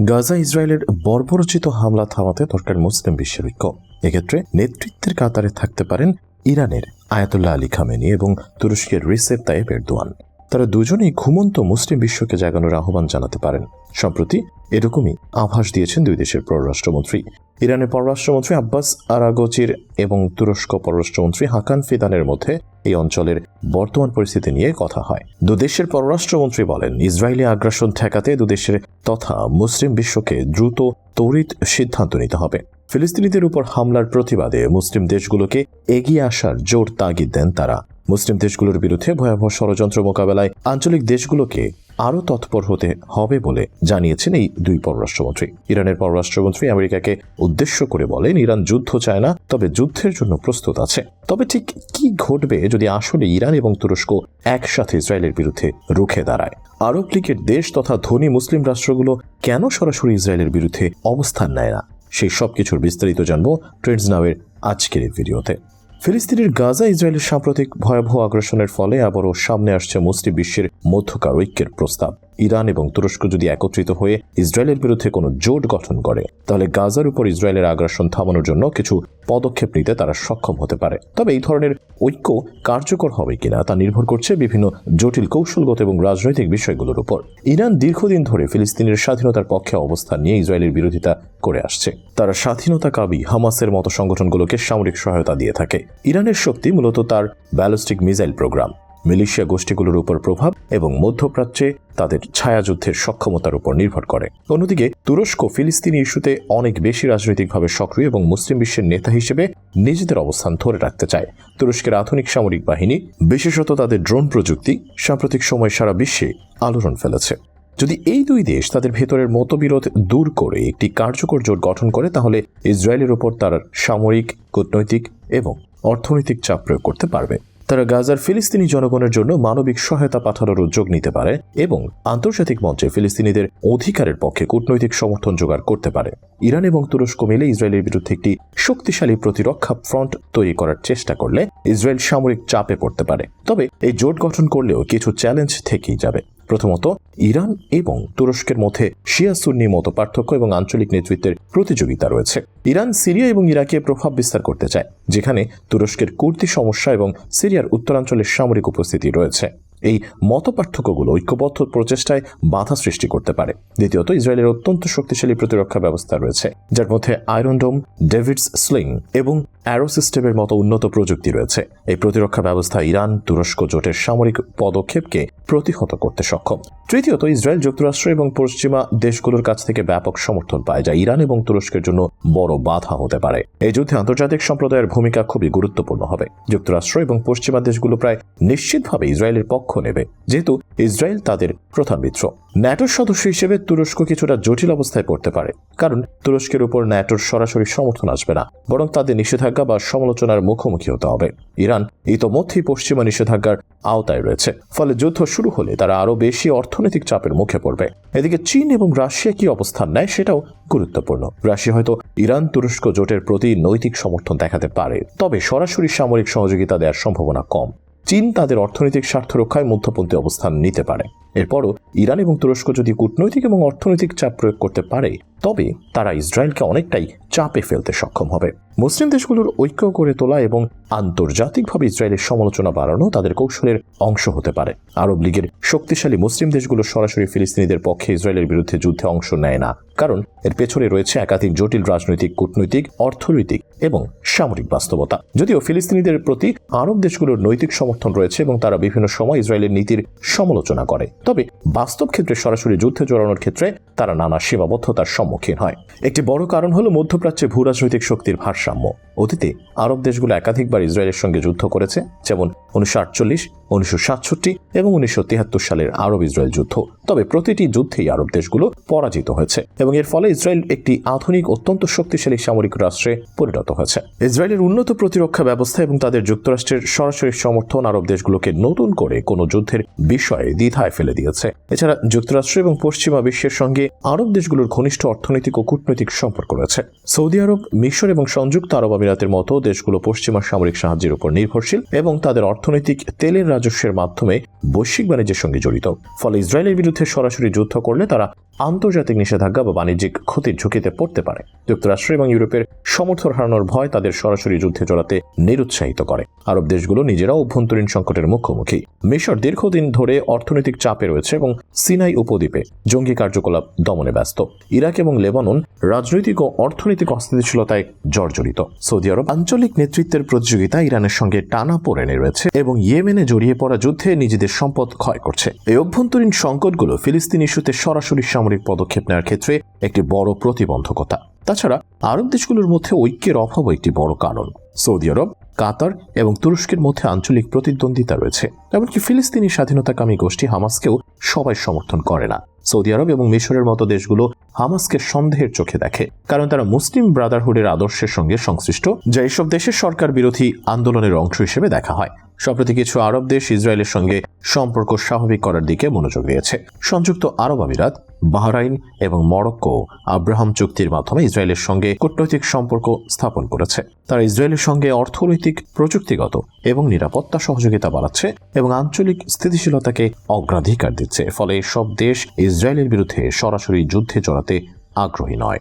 গাজা ইসরায়েলের বর্বরচিত হামলা থামাতে দরকার মুসলিম বিশ্বের ঐক্য। এক্ষেত্রে নেতৃত্বের কাতারে থাকতে পারেন ইরানের আয়াতুল্লাহ আলী খামেনি এবং তুরস্কের রিসেপ তাইব এরদোয়ান তারা দুজনেই ঘুমন্ত মুসলিম বিশ্বকে জাগানোর আহ্বান জানাতে পারেন। সম্প্রতি এরকমই আভাস দিয়েছেন দুই দেশের পররাষ্ট্রমন্ত্রী। ইরানের পররাষ্ট্রমন্ত্রী আব্বাস আরাগোচির এবং তুরস্ক পররাষ্ট্রমন্ত্রী হাকান ফিদানের মধ্যে এই অঞ্চলের বর্তমান পরিস্থিতি নিয়ে কথা হয়। দুদেশের পররাষ্ট্রমন্ত্রী বলেন, ইসরায়েলি আগ্রাসন ঠেকাতে দুদেশের তথা মুসলিম বিশ্বকে দ্রুত তড়িৎ সিদ্ধান্ত নিতে হবে। ফিলিস্তিনিদের উপর হামলার প্রতিবাদে মুসলিম দেশগুলোকে এগিয়ে আসার জোর তাগিদ দেন তারা। মুসলিম দেশগুলোর বিরুদ্ধে ভয়াবহ ষড়যন্ত্র মোকাবেলায় আঞ্চলিক দেশগুলোকে আরও তৎপর হতে হবে বলে জানিয়েছেন এই দুই পররাষ্ট্রমন্ত্রী। ইরানের পররাষ্ট্রমন্ত্রী আমেরিকাকে উদ্দেশ্য করে বলেন, ইরান যুদ্ধ চায় না, তবে যুদ্ধের জন্য প্রস্তুত আছে। তবে ঠিক কি ঘটবে যদি আসলে ইরান এবং তুরস্ক একসাথে ইসরায়েলের বিরুদ্ধে রুখে দাঁড়ায়? আরব লীগের দেশ তথা ধনী মুসলিম রাষ্ট্রগুলো কেন সরাসরি ইসরায়েলের বিরুদ্ধে অবস্থান নেয় না? সেই সব কিছুর বিস্তারিত জানব ট্রেন্ডস নাওয়ের আজকের ভিডিওতে। ফিলিস্তিনের গাজা ইসরায়েলের সাম্প্রতিক ভয়াবহ আগ্রাসনের ফলে আবারও সামনে আসছে মুসলিম বিশ্বের মধ্যকার ঐক্যের প্রস্তাব। ইরান এবং তুরস্ক যদি একত্রিত হয়ে ইসরায়েলের বিরুদ্ধে কোনো জোট গঠন করে, তাহলে গাজার উপর ইসরায়েলের আগ্রাসন থামানোর জন্য কিছু পদক্ষেপ নিতে তারা সক্ষম হতে পারে। তবে এই ধরনের ঐক্য কার্যকর হবে কিনা তা নির্ভর করছে বিভিন্ন জটিল কৌশলগত এবং রাজনৈতিক বিষয়গুলোর উপর। ইরান দীর্ঘদিন ধরে ফিলিস্তিনের স্বাধীনতার পক্ষে অবস্থান নিয়ে ইসরায়েলের বিরোধিতা করে আসছে। তারা স্বাধীনতা কাবি হামাসের মতো সংগঠনগুলোকে সামরিক সহায়তা দিয়ে থাকে। ইরানের শক্তি মূলত তার ব্যালিস্টিক মিসাইল প্রোগ্রাম। মিলিশিয়া গোষ্ঠীগুলোর উপর প্রভাব এবং মধ্যপ্রাচ্যে তাদের ছায়াযুদ্ধের সক্ষমতার উপর নির্ভর করে। অন্যদিকে, তুরস্ক ফিলিস্তিনি ইস্যুতে অনেক বেশি রাজনৈতিকভাবে সক্রিয় এবং মুসলিম বিশ্বের নেতা হিসেবে নিজেদের অবস্থান ধরে রাখতে চায়। তুরস্কের আধুনিক সামরিক বাহিনী, বিশেষত তাদের ড্রোন প্রযুক্তি, সাম্প্রতিক সময় সারা বিশ্বে আলোড়ন ফেলেছে। যদি এই দুই দেশ তাদের ভেতরের মতবিরোধ দূর করে একটি কার্যকর জোট গঠন করে, তাহলে ইসরায়েলের উপর তার সামরিক, কূটনৈতিক এবং অর্থনৈতিক চাপ প্রয়োগ করতে পারবে। তারা গাজার ফিলিস্তিনি জনগণের জন্য মানবিক সহায়তা পাঠানোর উদ্যোগ নিতে পারে এবং আন্তর্জাতিক মঞ্চে ফিলিস্তিনিদের অধিকারের পক্ষে কূটনৈতিক সমর্থন জোগাড় করতে পারে। ইরান এবং তুরস্ক মিলে ইসরায়েলের বিরুদ্ধে একটি শক্তিশালী প্রতিরক্ষা ফ্রন্ট তৈরি করার চেষ্টা করলে ইসরায়েল সামরিক চাপে পড়তে পারে। তবে এই জোট গঠন করলেও কিছু চ্যালেঞ্জ থেকেই যাবে। প্রথমত, ইরান এবং তুরস্কের মধ্যে শিয়া সুন্নি মতো পার্থক্য এবং আঞ্চলিক নেতৃত্বের প্রতিযোগিতা রয়েছে। ইরান সিরিয়া এবং ইরাকে প্রভাব বিস্তার করতে চায়, যেখানে তুরস্কের কুর্দি সমস্যা এবং সিরিয়ার উত্তরাঞ্চলের সামরিক উপস্থিতি রয়েছে। এই মত পার্থক্যগুলো ঐক্যবদ্ধ প্রচেষ্টায় বাধা সৃষ্টি করতে পারে। দ্বিতীয়ত, ইসরায়েলের অত্যন্ত শক্তিশালী প্রতিরক্ষা ব্যবস্থা রয়েছে, যার মধ্যে আয়রন ডোম ডেভিডস স্লিং এবং অ্যারো সিস্টেমের মতো উন্নত প্রযুক্তি রয়েছে। এই প্রতিরক্ষা ব্যবস্থা ইরান, তুরস্ক জোটের সামরিক পদক্ষেপকে প্রতিহত করতে সক্ষম। তৃতীয়ত, ইসরায়েল যুক্তরাষ্ট্র এবং পশ্চিমা দেশগুলোর কাছ থেকে ব্যাপক সমর্থন পায়, যা ইরান এবং তুরস্কের জন্য বড় বাধা হতে পারে। এই যুদ্ধে আন্তর্জাতিক সম্প্রদায়ের ভূমিকা খুবই গুরুত্বপূর্ণ হবে। যুক্তরাষ্ট্র এবং পশ্চিমা দেশগুলো প্রায় নিশ্চিতভাবে ইসরায়েলের পক্ষ নেবে, যেহেতু ইসরায়েল তাদের প্রধান মিত্র। ন্যাটোর সদস্য হিসেবে তুরস্ক কিছুটা জটিল অবস্থায় পড়তে পারে, কারণ তুরস্কের উপর ন্যাটোর সরাসরি সমর্থন আসবে না, বরং তাদের নিষেধাজ্ঞা বা সমালোচনার মুখোমুখি হতে হবে। ইরান ইতোমধ্যেই পশ্চিমা নিষেধাজ্ঞার আওতায় রয়েছে, ফলে যুদ্ধ শুরু হলে তারা আরও বেশি অর্থনৈতিক চাপের মুখে পড়বে। এদিকে চীন এবং রাশিয়া কি অবস্থান নেয় সেটাও গুরুত্বপূর্ণ। রাশিয়া হয়তো ইরান তুরস্ক জোটের প্রতি নৈতিক সমর্থন দেখাতে পারে, তবে সরাসরি সামরিক সহযোগিতা দেওয়ার সম্ভাবনা কম। চীন তাদের অর্থনৈতিক স্বার্থ রক্ষায় মধ্যপন্থী অবস্থান নিতে পারে। এরপরও ইরান এবং তুরস্ক যদি কূটনৈতিক এবং অর্থনৈতিক চাপ প্রয়োগ করতে পারে, তবে তারা ইসরায়েলকে অনেকটাই চাপে ফেলতে সক্ষম হবে। মুসলিম দেশগুলোর ঐক্য করে তোলা এবং আন্তর্জাতিকভাবে ইসরায়েলের সমালোচনা বাড়ানো তাদের কৌশলের অংশ হতে পারে। আরব লীগের শক্তিশালী মুসলিম দেশগুলো সরাসরি ফিলিস্তিনিদের পক্ষে ইসরায়েলের বিরুদ্ধে যুদ্ধে অংশ নেয় না, কারণ এর পেছনে রয়েছে একাধিক জটিল রাজনৈতিক, কূটনৈতিক, অর্থনৈতিক এবং সামরিক বাস্তবতা। যদিও ফিলিস্তিনিদের প্রতি আরব দেশগুলোর নৈতিক সমর্থন রয়েছে এবং তারা বিভিন্ন সময় ইসরায়েলের নীতির সমালোচনা করে। তবে বাস্তব ক্ষেত্রে সরাসরি যুদ্ধে জড়ানোর ক্ষেত্রে তারা নানা সীমাবদ্ধতার সম্মুখীন হয়। একটি বড় কারণ হল মধ্যপ্রাচ্যে ভূ রাজনৈতিক শক্তির ভারসাম্য। অতীতে আরব দেশগুলো একাধিকবার ইসরায়েলের সঙ্গে যুদ্ধ করেছে, যেমন উনিশশো আটচল্লিশ, উনিশশো সাতষট্টি এবং উনিশশো তিয়াত্তর সালের আরব ইসরায়েল যুদ্ধ। তবে প্রতিটি যুদ্ধেই আরব দেশগুলো পরাজিত হয়েছে এবং এর ফলে ইসরায়েল একটি আধুনিক, অত্যন্ত শক্তিশালী সামরিক রাষ্ট্রে পরিণত হয়েছে। ইসরায়েলের উন্নত প্রতিরক্ষা ব্যবস্থা এবং তাদের যুক্তরাষ্ট্রের সরাসরি সমর্থন আরব দেশগুলোকে নতুন করে কোনো যুদ্ধের বিষয়ে দ্বিধায় ফেলে দিয়েছে। এছাড়া যুক্তরাষ্ট্র এবং পশ্চিমা বিশ্বের সঙ্গে আরব দেশগুলোর ঘনিষ্ঠ অর্থনৈতিক ও কূটনৈতিক সম্পর্ক রয়েছে। সৌদি আরব, মিশর এবং সংযুক্ত আরব আমিরাতের মতো দেশগুলো পশ্চিমা সামরিক সাহায্যের উপর নির্ভরশীল এবং তাদের অর্থনৈতিক তেলের রাজস্বের মাধ্যমে বৈশ্বিক বাণিজ্যের সঙ্গে জড়িত। ফলে ইসরায়েলের বিরুদ্ধে সরাসরি যুদ্ধ করলে তারা আন্তর্জাতিক নিষেধাজ্ঞা বা বাণিজ্যিক ক্ষতির ঝুঁকিতে পড়তে পারে। যুক্তরাষ্ট্র এবং ইউরোপের সমর্থন হারানোর ভয় তাদের সরাসরি যুদ্ধে জড়াতে নিরুৎসাহিত করে। আরব দেশগুলো নিজেরাও অভ্যন্তরীণ সংকটের মুখোমুখি। মিশর দীর্ঘদিন ধরে অর্থনৈতিক চাপে রয়েছে এবং সিনাই উপদ্বীপে জঙ্গি কার্যকলাপ দমনে ব্যস্ত। ইরাক এবং লেবানন রাজনৈতিক ও অর্থনৈতিক অস্থিতিশীলতায় জর্জরিত। সৌদি আরব আঞ্চলিক নেতৃত্বের প্রতিযোগিতা ইরানের সঙ্গে টানা পড়েনে রয়েছে এবং ইয়েমেনে জড়িয়ে পড়া যুদ্ধে নিজেদের সম্পদ ক্ষয় করছে। এই অভ্যন্তরীণ সংকটগুলো ফিলিস্তিন ইস্যুতে সরাসরি সামরিক পদক্ষেপ নেওয়ার ক্ষেত্রে একটি বড় প্রতিবন্ধকতা। তাছাড়া আরব দেশগুলোর মধ্যে ঐক্যের অভাবও একটি বড় কারণ। সৌদি আরব, কাতার এবং তুরস্কের মধ্যে আঞ্চলিক প্রতিদ্বন্দ্বিতা রয়েছে। এমনকি ফিলিস্তিনি স্বাধীনতাকামী গোষ্ঠী হামাসকেও সবাই সমর্থন করে না। সৌদি আরব এবং মিশরের মতো দেশগুলো হামাসকে সন্দেহের চোখে দেখে, কারণ তারা মুসলিম ব্রাদারহুডের আদর্শের সঙ্গে সংশ্লিষ্ট। যা এসব দেশের সরকার বিরোধী আন্দোলনের অংশ হিসেবে দেখা হয়। সম্প্রতি কিছু আরব দেশ ইসরায়েলের সঙ্গে সম্পর্ক স্বাভাবিক করার দিকে মনোযোগ দিয়েছে। সংযুক্ত আরব আমিরাত, বাহরাইন এবং মরক্কো আব্রাহাম চুক্তির মাধ্যমে ইসরায়েলের সঙ্গে কূটনৈতিক সম্পর্ক স্থাপন করেছে। তারা ইসরায়েলের সঙ্গে অর্থনৈতিক, প্রযুক্তিগত এবং নিরাপত্তা সহযোগিতা বাড়াচ্ছে এবং আঞ্চলিক স্থিতিশীলতাকে অগ্রাধিকার দিচ্ছে। ফলে সব দেশ ইসরায়েলের বিরুদ্ধে সরাসরি যুদ্ধে জড়াতে আগ্রহী নয়।